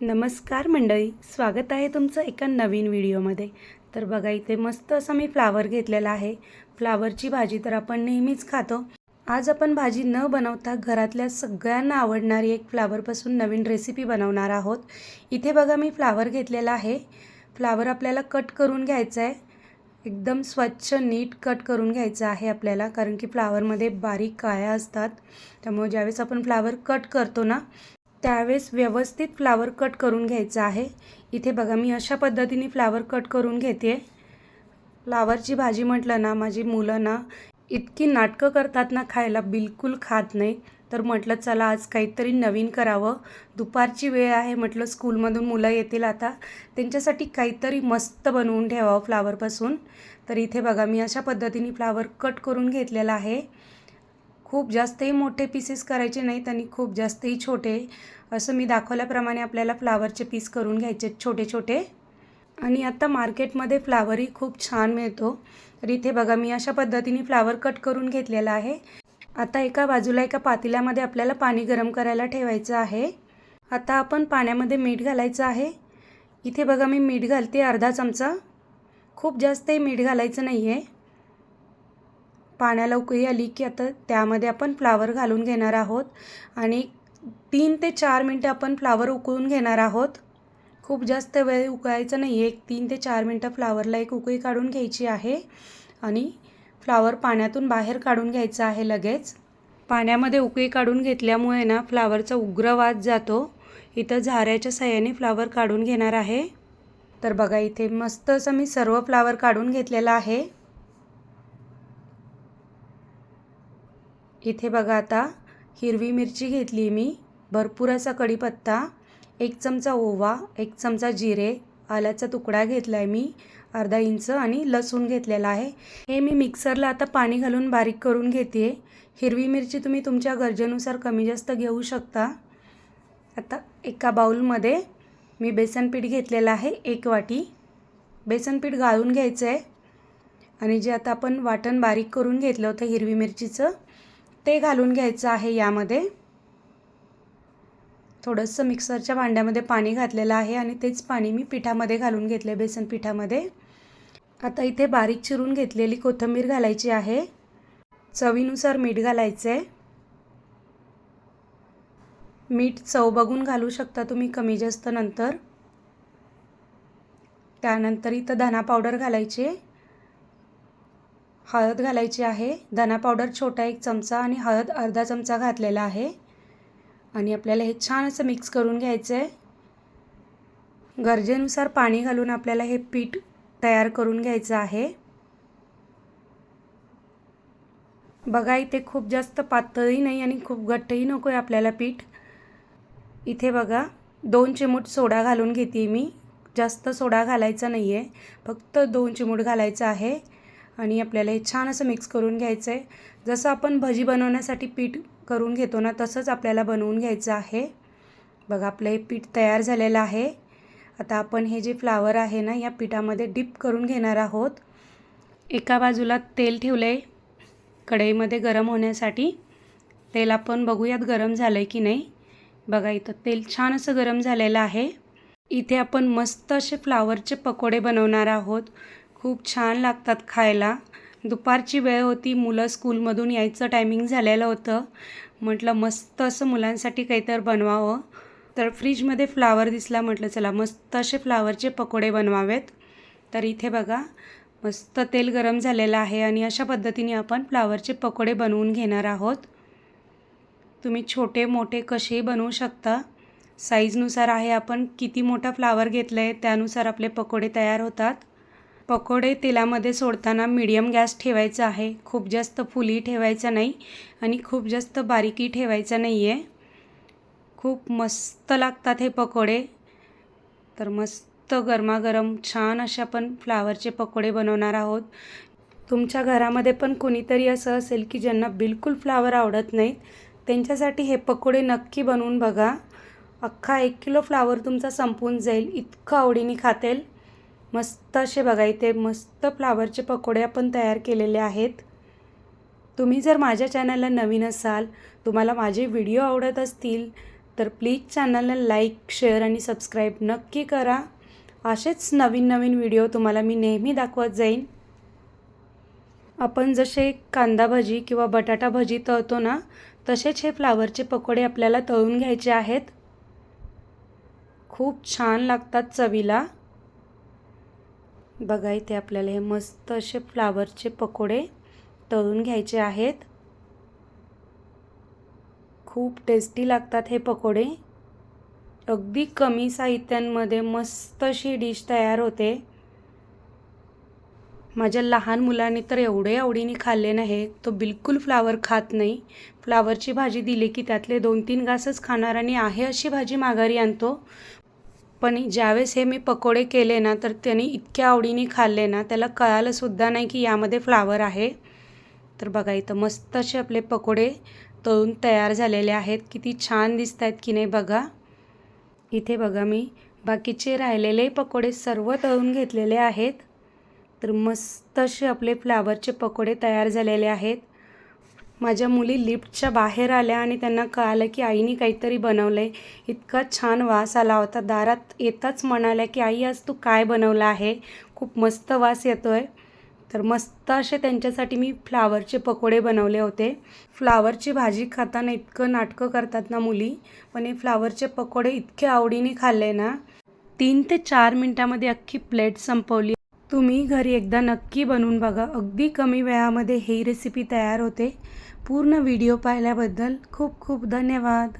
नमस्कार मंडळी स्वागत आहे तुमचं एका नवीन व्हिडिओमध्ये. तर बघा इथे मस्त असं मी फ्लावर घेतलेला आहे. फ्लावरची भाजी तर आपण नेहमीच खातो. आज आपण भाजी न बनवता घरातल्या सगळ्यांना आवडणारी एक फ्लावरपासून नवीन रेसिपी बनवणार आहोत. इथे बघा मी फ्लावर घेतलेला आहे. फ्लावर आपल्याला कट करून घ्यायचं आहे. एकदम स्वच्छ नीट कट करून घ्यायचं आहे आपल्याला कारण की फ्लावरमध्ये बारीक काळ्या असतात. त्यामुळे ज्यावेळेस आपण फ्लावर कट करतो ना त्यावेळेस व्यवस्थित फ्लावर कट करून घ्यायचं आहे. इथे बघा मी अशा पद्धतीने फ्लावर कट करून घेते. फ्लावरची भाजी म्हटलं ना माझी मुलं ना इतकी नाटकं करतात ना खायला बिलकुल खात नाही. तर म्हटलं चला आज काहीतरी नवीन करावं. दुपारची वेळ आहे म्हटलं स्कूलमधून मुलं येतील आता. त्यांच्यासाठी काहीतरी मस्त बनवून ठेवावं फ्लावरपासून तर इथे बघा मी अशा पद्धतीने फ्लावर कट करून घेतलेला आहे. खूप जास्तही मोठे पीसेस करायचे नाहीत आणि खूप जास्तही छोटे. असं मी दाखवल्याप्रमाणे आपल्याला फ्लावरचे पीस करून घ्यायचे छोटे छोटे. आणि आत्ता मार्केटमध्ये फ्लावरही खूप छान मिळतो. तर इथे बघा मी अशा पद्धतीने फ्लावर कट करून घेतलेला आहे. आता एका बाजूला एका पातेल्यामध्ये आपल्याला पाणी गरम करायला ठेवायचं आहे. आता आपण पाण्यामध्ये मीठ घालायचं आहे. इथे बघा मी मीठ घालते अर्धा चमचा. खूप जास्तही मीठ घालायचं नाही आहे पाण्याला उकळी आली की आता त्यामध्ये आपण फ्लावर घालून घेणार आहोत. आणि तीन ते चार मिनटं आपण फ्लावर उकळून घेणार आहोत. खूप जास्त वेळ उकळायचं नाही आहे एक तीन ते चार मिनटं फ्लावरला एक उकळी काढून घ्यायची आहे. आणि फ्लावर पाण्यातून बाहेर काढून घ्यायचं आहे लगेच. पाण्यामध्ये उकळी काढून घेतल्यामुळे ना फ्लावरचा उग्र वास जातो. इथं झाऱ्याच्या सहाय्याने फ्लावर काढून घेणार आहे. तर बघा इथे मस्त असं मी सर्व फ्लावर काढून घेतलेलं आहे. इथे बघा आता हिरवी मिरची घेतली मी भरपूर असा कढीपत्ता एक चमचा ओवा एक चमचा जिरे आल्याचा तुकडा घेतला आहे मी अर्धा इंच आणि लसूण घेतलेला आहे. हे मी मिक्सरला आता पाणी घालून बारीक करून घेते. हिरवी मिरची तुम्ही तुमच्या गरजेनुसार कमी जास्त घेऊ शकता. आता एका बाऊलमध्ये मी बेसन पीठ घेतलेलं आहे एक वाटी. बेसन पीठ गाळून घ्यायचं आहे आणि जे आता आपण वाटण बारीक करून घेतलं होतं हिरवी मिरचीचं ते घालून घ्यायचं आहे यामध्ये. थोडंसं मिक्सरच्या भांड्यामध्ये पाणी घातलेलं आहे आणि तेच पाणी मी पिठामध्ये घालून घेतले बेसन पिठामध्ये. आता इथे बारीक चिरून घेतलेली कोथिंबीर घालायची आहे. चवीनुसार मीठ घालायचं आहे मीठ चव बघून घालू शकता तुम्ही कमी जास्त नंतर. त्यानंतर इथं धना पावडर घालायची. आहे हळद घालायची आहे. धना पावडर छोटा एक चमचा आणि हळद अर्धा चमचा घातलेला आहे. आणि आपल्याला हे छान असं मिक्स करून घ्यायचं आहे गरजेनुसार पाणी घालून आपल्याला हे पीठ तयार करून घ्यायचं आहे. बघा इथे खूप जास्त पातळही नाही आणि खूप घट्टही नको आहे आपल्याला पीठ. इथे बघा दोन चिमूट सोडा घालून घेते मी. जास्त सोडा घालायचा नाही आहे फक्त दोन चिमूट घालायचं आहे. आणि आपल्याला हे छान असं मिक्स करून घ्यायचं आहे जसं आपण भजी बनवण्यासाठी पीठ करून घेतो ना तसंच आपल्याला बनवून घ्यायचं आहे. बघा आपलं हे पीठ तयार झालेलं आहे. आता आपण हे जे फ्लावर आहे ना या पिठामध्ये डिप करून घेणार आहोत. एका बाजूला तेल ठेवलं आहे कढईमध्ये गरम होण्यासाठी. तेल आपण बघूयात गरम झालं आहे की नाही. बघा इथं तेल छान असं गरम झालेलं आहे. इथे आपण मस्त असे फ्लावरचे पकोडे बनवणार आहोत. खूप छान लागतात खायला. दुपारची वेळ होती मुलं स्कूलमधून यायचं टायमिंग झालेलं होतं. म्हटलं मस्त असं मुलांसाठी काहीतरी बनवावं. तर फ्रीजमध्ये फ्लावर दिसला म्हटलं चला मस्त असे फ्लावरचे पकोडे बनवावेत. तर इथे बघा मस्त तेल गरम झालेलं आहे आणि अशा पद्धतीने आपण फ्लावरचे पकोडे बनवून घेणार आहोत. तुम्ही छोटे मोठे कसेही बनवू शकता. साईजनुसार आहे आपण किती मोठा फ्लावर घेतला आहे त्यानुसार आपले पकोडे तयार होतात. पकोडे तेलामध्ये सोडताना मीडियम गॅस ठेवायचा आहे. खूप जास्त फुली ठेवायचा नाही आणि खूप जास्त बारीकी ठेवायचा नाही आहे खूप मस्त लागतात हे पकोडे. तर मस्त गरमागरम छान असे आपण फ्लावरचे पकोडे बनवणार आहोत. तुमच्या घरामध्ये पण कुणीतरी असं असेल की ज्यांना बिलकुल फ्लावर आवडत नाहीत त्यांच्यासाठी हे पकोडे नक्की बनवून बघा. अख्खा एक किलो फ्लावर तुमचा संपून जाईल. इतकं आवडीने खातेल. मस्त असे बघा इथे मस्त फ्लावरचे पकोडे आपण तयार केलेले आहेत. तुम्ही जर माझ्या चॅनलला नवीन असाल तुम्हाला माझे व्हिडिओ आवडत असतील तर प्लीज चॅनलला लाईक शेअर आणि सबस्क्राईब नक्की करा. असेच नवीन नवीन व्हिडिओ तुम्हाला मी नेहमी दाखवत जाईन. आपण जसे कांदा भजी किंवा बटाटा भजी तळतो ना तसेच हे फ्लावरचे पकोडे आपल्याला तळून घ्यायचे आहेत. खूप छान लागतात चवीला. बघा इथे आपल्याला हे मस्त असे फ्लावरचे पकोडे तळून घ्यायचे आहेत. खूप टेस्टी लागतात हे पकोडे. अगदी कमी साहित्यांमध्ये मस्त अशी डिश तयार होते. माझ्या लहान मुलाने तर एवढे आवडीने खाल्ले नाही तो बिलकुल फ्लावर खात नाही. फ्लावरची भाजी दिली की त्यातले दोन तीन घासच खाणार आणि आहे अशी भाजी माघारी आणतो. पण ज्यावेळेस हे मी पकोडे केले ना तर त्याने इतक्या आवडीने खाल्ले ना त्याला कळालंसुद्धा नाही की यामध्ये फ्लावर आहे. तर बघा इथं मस्त असे आपले पकोडे तळून तयार झालेले आहेत. किती छान दिसत आहेत की नाही बघा. इथे बघा मी बाकीचे राहिलेले पकोडे सर्व तळून घेतलेले आहेत. तर मस्त असे आपले फ्लावरचे पकोडे तयार झालेले आहेत. माझ्या मुली लिफ्टच्या बाहेर आल्या आणि त्यांना कळालं की आईने काहीतरी बनवलं आहे इतका छान वास आला होता. दारात येताच म्हणाल्या की आई आज तू काय बनवलं आहे? खूप मस्त वास येतो आहे तर मस्त असे त्यांच्यासाठी मी फ्लावरचे पकोडे बनवले होते. फ्लावरची भाजी खाताना इतकं नाटकं करतात ना मुली पण हे फ्लावरचे पकोडे इतके आवडीने खाल्ले ना. तीन ते चार मिनटामध्ये अख्खी प्लेट संपवली. तुम्ही घरी एकदा नक्की बनवून बघा. अगदी कमी वेळामध्ये ही रेसिपी तयार होते. पूर्ण व्हिडिओ पाहिल्याबद्दल खूप खूप धन्यवाद.